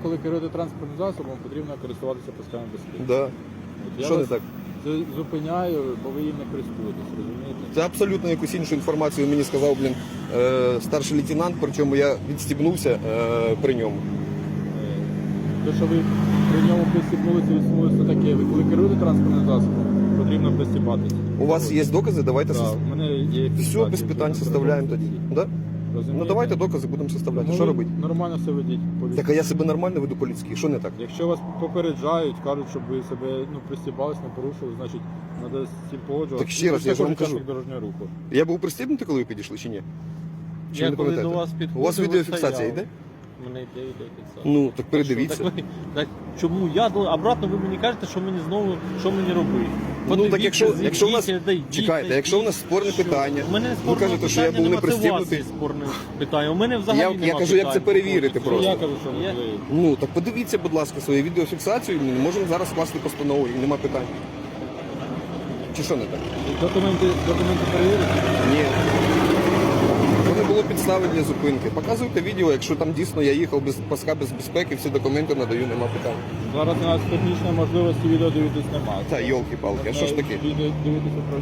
Коли керуєте транспортним засобом, потрібно користуватися пасками безпеки. Да. От я Що не вас так? з- Зупиняю, бо ви їм не користуєтесь, розумієте? Це абсолютно якусь іншу інформацію мені сказав, блін, е, старший лейтенант, причому я відстібнувся е, при ньому. Е, Те, що ви при ньому пристібнулися, відсунулися таке, ви коли керуєте транспортним засобом, потрібно пристібатися. У вас є докази, давайте сос- у мене є все фіксація, без питань які составляємо тоді. Да? Розумієте? Ну давайте докази будемо составляти. Ну, Що ви робити? Нормально все ведіть. Так а я себе нормально веду по-людськи. Що не так? Якщо вас попереджають, кажуть, щоб ви себе ну, пристібались, не порушили, значить треба з цим погоджуватися. Так ще раз, я ж вам кажу. дорожнього руху. Я був пристібнутий, коли ви підійшли чи ні? Чи ви Я не коли до пам'ятаєте? вас підходив, У вас ви відеофіксація стояли. йде? У мене йде відеофіксація. Ну, так передивіться. Так ви- так чому я до- обратно ви мені кажете, що мені знову що мені робити? Ну, так якщо- якщо у нас- Чекайте, якщо у нас спорне питання, У мене ви кажете, що я був не нема, у вас пристібнутий. спорне питання. У мене взагалі Я- я кажу, як це перевірити Що просто. Я кажу, що Я- Ну, так подивіться, будь ласка, свою відеофіксацію, ми можемо зараз скласти постанову, і нема питань. Чи що не так? документи, документи перевірите. Ні. Підстави для зупинки. Показуйте відео, якщо там дійсно я їхав без паска без безпеки, всі документи надаю, нема питань. Зараз у нас технічної можливості відео дивитись немає. Та йолки-палки, а що ж таке? Відео дивитися про